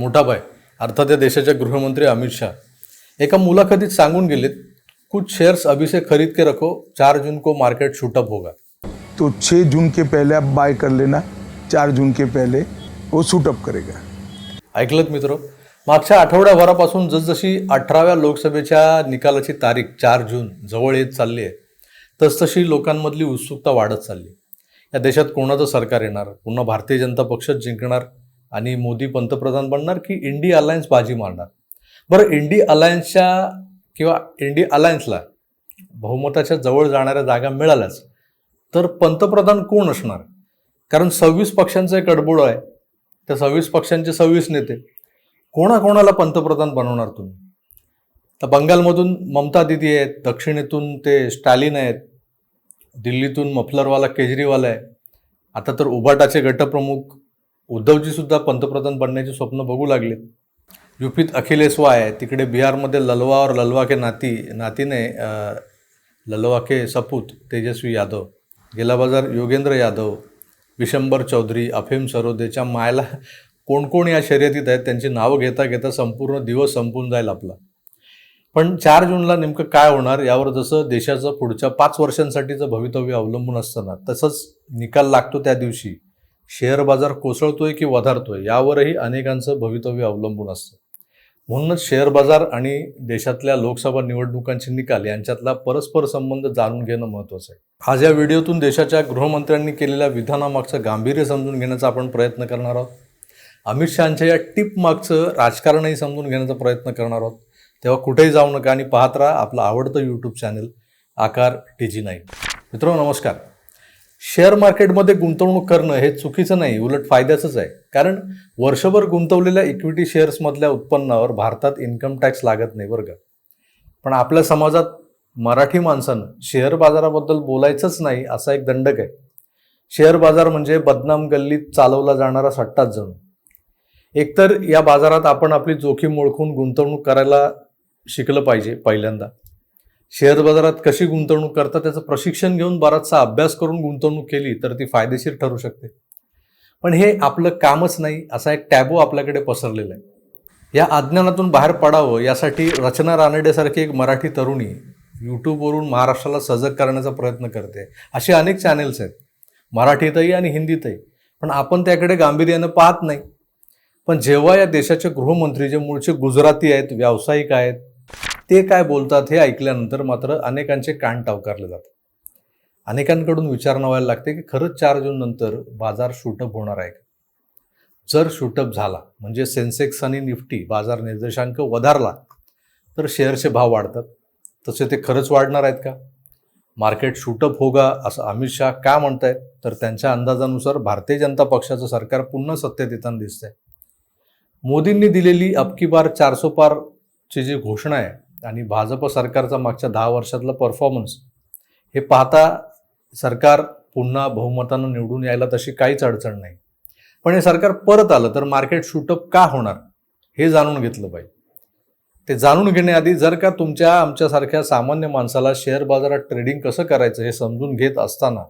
मोठाभाई अर्थात या देशाचे गृहमंत्री अमित शाह. एका मुलाखतीत सांगून गेलेत कुछ शेअर्स अभी से खरीद के रखो चार जून को मार्केट शूटअप होगा. तो 6 जून के पहले आप बाय कर लेना 4 जून के पहले वो सूटअप करेगा. ऐकलत मित्र मागच्या आठवड्याभरापासून जसजशी अठराव्या लोकसभेच्या निकालाची तारीख चार जून जवळ येत चालली आहे तसतशी लोकांमधली उत्सुकता वाढत चालली या देशात कोणाचं सरकार येणार? पुन्हा भारतीय जनता पक्षच जिंकणार? आणि मोदी पंतप्रधान बनणार की इंडी अलायन्स बाजी मारणार? बरं इंडी अलायन्सच्या किंवा इंडी अलायन्सला बहुमताच्या जवळ जाणाऱ्या जागा मिळाल्याच तर पंतप्रधान कोण असणार? कारण सव्वीस पक्षांचं एक अडबोळ आहे. त्या सव्वीस पक्षांचे सव्वीस नेते कोणाकोणाला पंतप्रधान बनवणार तुम्ही? तर बंगालमधून ममता दिदी आहेत दक्षिणेतून ते स्टॅलिन आहेत दिल्लीतून मफलरवाला केजरीवाल आहे. आता तर उबाटाचे गटप्रमुख उद्धवजी सुद्धा पंतप्रधान बनण्याचे स्वप्न बघू लागले. युपीत अखिलेश वाय तिकडे बिहारमध्ये ललवा और ललवा के नाती नातीने ललवा के सपूत तेजस्वी यादव गेला बाजार योगेंद्र यादव विशंबर चौधरी अफीम सरोदेच्या मायला कोण कोण या शर्यतीत आहेत त्यांची नावं घेता घेता संपूर्ण दिवस संपून जाईल आपला. पण चार जूनला नेमकं काय होणार यावर जसं देशाचं पुढच्या पाच वर्षांसाठीचं भवितव्य अवलंबून असतं ना तसंच निकाल लागतो त्या दिवशी. शेअर बाजार कोसळतोय की वधारतोय यावरही अनेकांचं भवितव्य अवलंबून असतं. म्हणूनच शेअर बाजार आणि देशातल्या लोकसभा निवडणुकांचे निकाल यांच्यातला परस्पर संबंध जाणून घेणं महत्त्वाचं आहे. आज या व्हिडिओतून देशाच्या गृहमंत्र्यांनी केलेल्या विधानामागचं गांभीर्य समजून घेण्याचा आपण प्रयत्न करणार आहोत. अमित शहाच्या या टिप मागचं राजकारणही समजून घेण्याचा प्रयत्न करणार आहोत. तेव्हा कुठेही जाऊ नका आणि पाहत राहा आपलं आवडतं YouTube channel Aakar T G nine. मित्रांनो नमस्कार. शेअर मार्केटमध्ये गुंतवणूक करणं हे चुकीचं नाही उलट फायद्याचंच आहे. कारण वर्षभर गुंतवलेल्या इक्विटी शेअर्समधल्या उत्पन्नावर भारतात इन्कम टॅक्स लागत नाही बरं का. पण आपल्या समाजात मराठी माणसानं शेअर बाजाराबद्दल बोलायचंच नाही असा एक दंडक आहे. शेअर बाजार म्हणजे बदनाम गल्लीत चालवला जाणारा सट्टाच जणू. एकतर या बाजारात आपण आपली जोखीम ओळखून गुंतवणूक करायला शिकलं पाहिजे पहिल्यांदा. शेअर बाजारात कशी गुंतवणूक करतात त्याचं प्रशिक्षण घेऊन बराचसा अभ्यास करून गुंतवणूक केली तर ती फायदेशीर ठरू शकते. पण हे आपलं कामच नाही असा एक टॅबो आपल्याकडे पसरलेला आहे. या अज्ञानातून बाहेर पडावं यासाठी रचना रानडेसारखी एक मराठी तरुणी यूट्यूबवरून महाराष्ट्राला सजग करण्याचा प्रयत्न करते. असे अनेक चॅनेल्स आहेत. मराठीतही आणि हिंदीतही. पण आपण त्याकडे गांभीर्यानं पाहत नाही. पण जेव्हा या देशाचे गृहमंत्री जे मूळचे गुजराती आहेत व्यावसायिक आहेत ते काय बोलतात हे ऐकल्यानंतर मात्र अनेकांचे कान टावकारले जातात. अनेकांकडून विचारणं व्हायला लागते की खरंच चार जून नंतर बाजार शूटअप होणार आहे का? जर शूटअप झाला म्हणजे सेन्सेक्स आणि निफ्टी बाजार निर्देशांक वधारला तर शेअरचे भाव वाढतात. तसे ते खरंच वाढणार आहेत का? मार्केट शूटअप होगा असं अमित शाह का म्हणतायत? तर त्यांच्या अंदाजानुसार भारतीय जनता पक्षाचं सरकार पुन्हा सत्तेत येताना दिसतंय. मोदींनी दिलेली अबकी बार चारसो पारची जी घोषणा आहे आणि भाजप सरकारचा मागच्या दहा वर्षातला परफॉर्मन्स हे पाहता सरकार पुन्हा बहुमतानं निवडून यायला तशी काहीच अडचण नाही. पण हे सरकार परत आलं तर मार्केट शूटअप का होणार हे जाणून घेतलं पाहिजे. ते जाणून घेण्याआधी जर का तुमच्या आमच्यासारख्या सामान्य माणसाला शेअर बाजारात ट्रेडिंग कसं करायचं हे समजून घेत असताना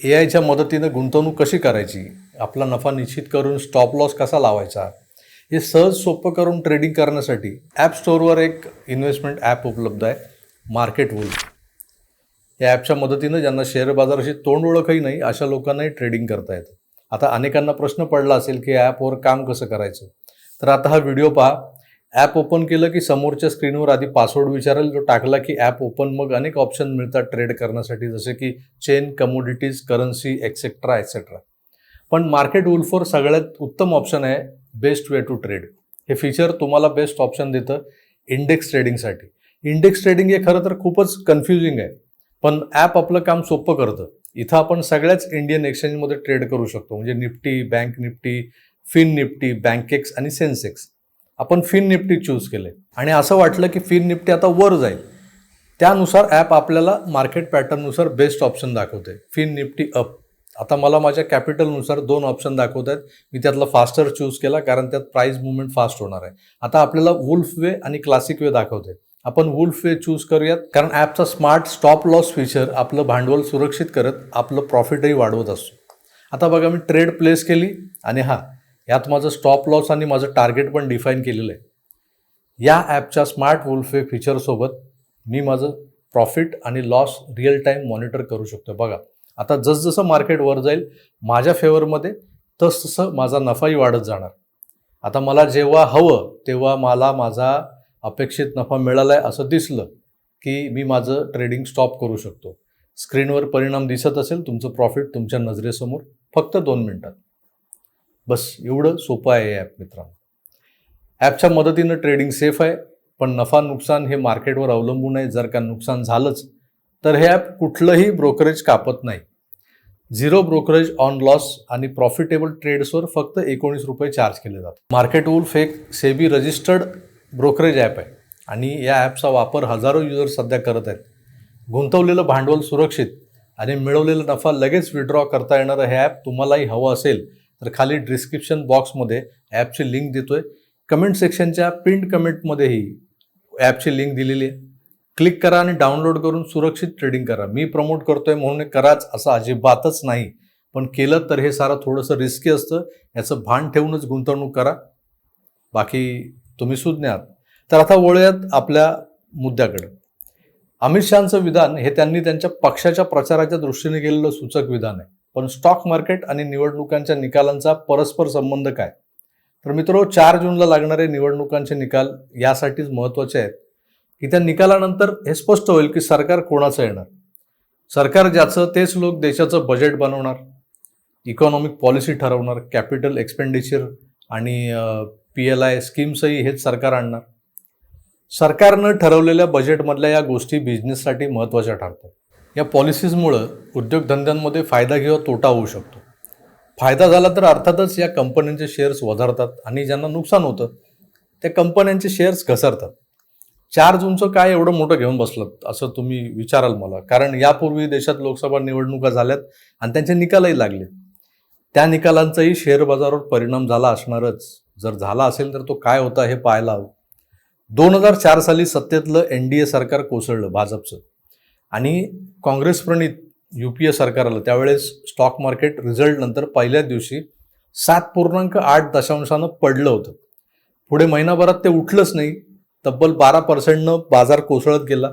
ए आयच्या मदतीनं गुंतवणूक कशी करायची आपला नफा निश्चित करून स्टॉप लॉस कसा लावायचा हे सहज सोपं करून ट्रेडिंग करण्यासाठी ॲप स्टोअरवर एक इन्व्हेस्टमेंट ॲप उपलब्ध आहे मार्केट वूल या ॲपच्या मदतीनं ज्यांना शेअर बाजाराशी तोंड ओळखही नाही अशा लोकांनाही ट्रेडिंग करता येतं. आता अनेकांना प्रश्न पडला असेल की ॲपवर काम कसं करायचं? तर आता हा व्हिडिओ पहा. ॲप ओपन केलं की समोरच्या स्क्रीनवर आधी पासवर्ड विचारेल जो टाकला की ॲप ओपन मग अनेक ऑप्शन मिळतात ट्रेड करण्यासाठी जसे की chain commodities currency etcetera etcetera पण मार्केट वुल्फवर सगळ्यात उत्तम ऑप्शन आहे बेस्ट वे टू ट्रेड हे फीचर तुम्हाला बेस्ट ऑप्शन देतं इंडेक्स ट्रेडिंगसाठी इंडेक्स ट्रेडिंग हे खरं तर खूपच कन्फ्युजिंग आहे. पण ॲप आपलं काम सोपं करतं. इथं आपण सगळ्याच इंडियन एक्सचेंजमध्ये ट्रेड करू शकतो. म्हणजे Nifty bank Nifty fin Nifty Bankex आणि सेन्सेक्स आपण फिन निफ्टी चूज केले. आणि असं वाटलं की फिन निफ्टी आता वर जाईल. त्यानुसार ॲप आपल्याला मार्केट पॅटर्ननुसार बेस्ट ऑप्शन दाखवते फिन निफ्टी अप आता मला माझ्या कॅपिटलनुसार दोन ऑप्शन दाखवत आहेत मी त्यातला फास्टर चूज केला कारण त्यात प्राईस मुवमेंट फास्ट होणार आहे. आता आपल्याला वुल्फ वे आणि क्लासिक वे दाखवते. आपण वुल्फ वे चूज करूयात कारण ॲपचा स्मार्ट स्टॉप लॉस फीचर आपलं भांडवल सुरक्षित करत आपलं प्रॉफिटही वाढवत असतो. आता बघा मी ट्रेड प्लेस केली आणि हा यात माझं स्टॉप लॉस आणि माझं टार्गेट पण डिफाईन केलेलं आहे. या ॲपच्या स्मार्ट वुल्फे फीचरसोबत मी माझं प्रॉफिट आणि लॉस रिअल टाईम मॉनिटर करू शकतो. बघा आता जसजसं मार्केट वर जाईल माझ्या फेवरमध्ये तसतसं माझा नफाही वाढत जाणार. आता मला जेव्हा हवं तेव्हा मला माझा अपेक्षित नफा मिळाला आहे असं दिसलं की मी माझं ट्रेडिंग स्टॉप करू शकतो. स्क्रीनवर परिणाम दिसत असेल तुमचं प्रॉफिट तुमच्या नजरेसमोर फक्त दोन मिनटात. बस एवढं सोपं आहे ॲप मित्रांनो. ॲपच्या मदतीनं ट्रेडिंग सेफ आहे पण नफा नुकसान हे मार्केटवर अवलंबून आहे. जर का नुकसान झालंच तर हे ॲप कुठलंही ब्रोकरेज कापत नाही. झिरो ब्रोकरेज ऑन लॉस आणि प्रॉफिटेबल ट्रेड्सवर फक्त एकोणीस रुपये चार्ज केले जातात. मार्केट वुल्फ एक सेबी रजिस्टर्ड ब्रोकरेज ॲप आहे. आणि या ॲपचा वापर हजारो युजर सध्या करत आहेत. गुंतवलेलं भांडवल सुरक्षित आणि मिळवलेला नफा लगेच विड्रॉ करता येणारं हे ॲप तुम्हालाही हवं असेल तर खाली डिस्क्रिप्शन बॉक्समध्ये ॲपची लिंक देतो आहे कमेंट सेक्शनच्या पिंड कमेंटमध्येही ॲपची लिंक दिलेली आहे. क्लिक करा आणि डाउनलोड करून सुरक्षित ट्रेडिंग करा. मी प्रमोट करतोय म्हणून कराच असं अजिबातच नाही. पण केलं तर हे सारं थोडंसं रिस्की असतं. याचं भान ठेवूनच गुंतवणूक करा. बाकी तुम्ही सुज्ञात. तर आता वळूयात आपल्या मुद्द्याकडे. अमित शहाचं विधान हे त्यांनी त्यांच्या पक्षाच्या प्रचाराच्या दृष्टीने केलेलं सूचक विधान आहे. पण स्टॉक मार्केट आणि निवडणुकांच्या निकालांचा परस्पर संबंध काय? तर मित्रो चार जूनला लागणारे निवडणुकांचे निकाल यासाठीच महत्त्वाचे आहेत. की त्या निकालानंतर हे स्पष्ट होईल की सरकार कोणाचं येणार? सरकार ज्याचं तेच लोक देशाचं बजेट बनवणार इकॉनॉमिक पॉलिसी ठरवणार कॅपिटल एक्सपेंडिचर आणि पी एल आय स्कीम्सही हेच सरकार आणणार. सरकारनं ठरवलेल्या बजेटमधल्या या गोष्टी बिझनेससाठी महत्त्वाच्या ठरतात. या पॉलिसीजमुळं उद्योगधंद्यांमध्ये फायदा किंवा तोटा होऊ शकतो. फायदा झाला तर अर्थातच या कंपन्यांचे शेअर्स वधारतात आणि ज्यांना नुकसान होतं त्या कंपन्यांचे शेअर्स घसरतात. चार जूनचं काय एवढं मोठं घेऊन बसलं असं तुम्ही विचाराल मला. कारण यापूर्वी देशात लोकसभा निवडणुका झाल्यात आणि त्यांचे निकालही लागले. त्या निकालांचाही शेअर बाजारावर परिणाम झाला असणारच. जर झाला असेल तर तो काय होता हे पाहायला हवं. दोन हजार चार साली सत्तेतलं एन डी ए सरकार कोसळलं भाजपचं. आणि काँग्रेस प्रणित यू पी ए सरकार आलं. त्यावेळेस स्टॉक मार्केट रिझल्टनंतर पहिल्या पहिल्याच दिवशी सात पूर्णांक आठ दशांशानं पडलं होतं. पुढे महिनाभरात ते उठलंच नाही. तब्बल बारा पर्सेंटनं बाजार कोसळत गेला.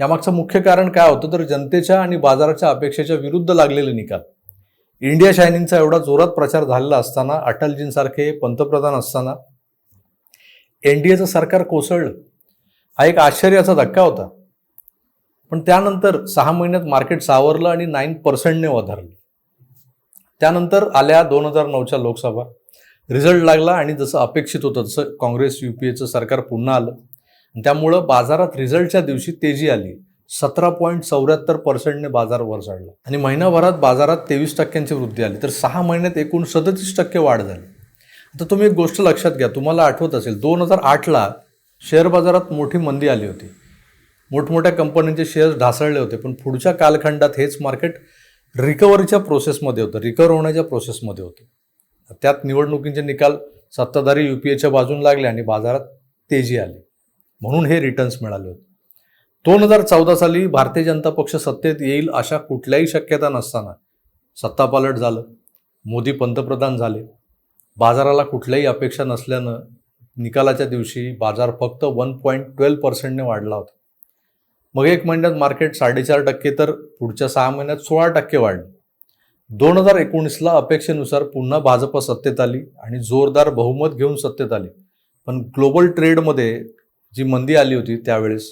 यामागचं मुख्य कारण काय होतं तर जनतेच्या आणि बाजाराच्या अपेक्षेच्या विरुद्ध लागलेले निकाल. इंडिया शायनिंगचा एवढा जोरात प्रचार झालेला असताना अटलजींसारखे पंतप्रधान असताना एनडीएचं सरकार कोसळलं. हा एक आश्चर्याचा धक्का होता. पण त्यानंतर सहा महिन्यात मार्केट सावरलं आणि नाईन पर्सेंटने वधारलं. त्यानंतर आल्या दोन हजार नऊच्या लोकसभा. रिझल्ट लागला आणि जसं अपेक्षित होतं तसं काँग्रेस यू पी एचं सरकार पुन्हा आलं. त्यामुळं बाजारात रिझल्टच्या दिवशी तेजी आली. सतरा पॉईंट चौऱ्याहत्तर पर्सेंटने बाजार वर चढला. आणि महिनाभरात बाजारात तेवीस टक्क्यांची वृद्धी आली. तर सहा महिन्यात एकूण सदतीस टक्के वाढ झाली. आता तुम्ही एक गोष्ट लक्षात घ्या. तुम्हाला आठवत असेल दोन हजार आठला शेअर बाजारात मोठी मंदी आली होती. मोठमोठ्या कंपन्यांचे शेअर्स ढासळले होते पण पुढच्या कालखंडात हेच मार्केट रिकव्हरीच्या प्रोसेसमध्ये होतं. रिकवर होण्याच्या प्रोसेसमध्ये होतं. त्यात निवडणुकींचे निकाल सत्ताधारी यू पी एच्या बाजून लागले आणि बाजारात तेजी आली. म्हणून हे रिटर्न्स मिळाले होते. दोन हजार चौदा साली भारतीय जनता पक्ष सत्तेत येईल अशा कुठल्याही शक्यता नसताना सत्तापालट झालं. मोदी पंतप्रधान झाले. बाजाराला कुठल्याही अपेक्षा नसल्यानं निकालाच्या दिवशी बाजार फक्त वन पॉईंट ट्वेल्व पर्सेंटने वाढला होता. मग एक महिन्यात मार्केट साडेचार टक्के तर पुढच्या सहा महिन्यात सोळा टक्के वाढलं. दोन हजार एकोणीसला अपेक्षेनुसार पुन्हा भाजप सत्तेत आली आणि जोरदार बहुमत घेऊन सत्तेत आली. पण ग्लोबल ट्रेडमध्ये जी मंदी आली होती त्यावेळेस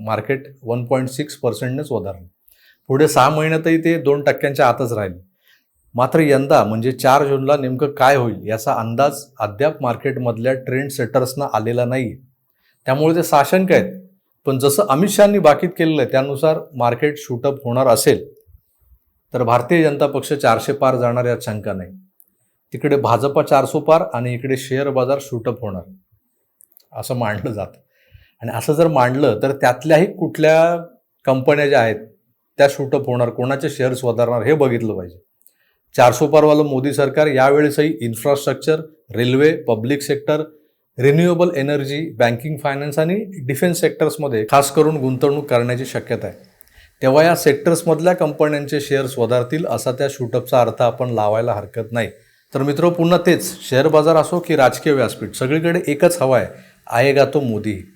मार्केट वन पॉईंट सिक्स पर्सेंटनेच वधारलं. पुढे सहा महिन्यातही ते दोन टक्क्यांच्या आतच राहिले. मात्र यंदा म्हणजे चार जूनला नेमकं काय होईल याचा अंदाज अद्याप मार्केटमधल्या ट्रेंड सेटर्सना आलेला नाही त्यामुळे ते साशंक आहेत. पण जसं अमित शहानी बाकीत केलेलं आहे त्यानुसार मार्केट शूटअप होणार असेल. तर भारतीय जनता पक्ष चारशे पार जाणार यात शंका नाही तिकडे भाजपा चारसो पार आणि इकडे शेअर बाजार शूटअप होणार. असं मांडलं जातं. आणि असं जर मांडलं तर त्यातल्याही कुठल्या कंपन्या ज्या आहेत त्या शूटअप होणार कोणाचे शेअर्स वधारणार हे बघितलं पाहिजे. चारसो पारवालं मोदी सरकार यावेळेसही infrastructure railway public sector renewable energy banking finance आणि डिफेन्स सेक्टर्समध्ये खास करून गुंतवणूक करण्याची शक्यता आहे. तेव्हा या सेक्टर्समधल्या कंपन्यांचे शेअर्स वधारतील असा त्या शूटअपचा अर्थ आपण लावायला हरकत नाही. तर मित्र पुन्हा तेच शेअर बाजार असो की राजकीय व्यासपीठ सगळीकडे एकच हवा आहे आएगा तो मोदी.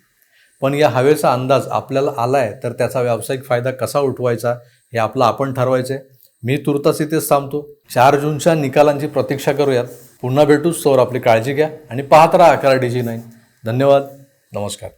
पण या हवेचा अंदाज आपल्याला आलाय तर त्याचा व्यावसायिक फायदा कसा उठवायचा हे आपलं आपण ठरवायचं आहे मी तुर्तास इथेच थांबतो. चार जूनच्या निकालांची प्रतीक्षा करूयात. पुन्हा भेटूच तोवर आपली काळजी घ्या आणि पाहत राहा अकरा डी जी नाईन. धन्यवाद. नमस्कार.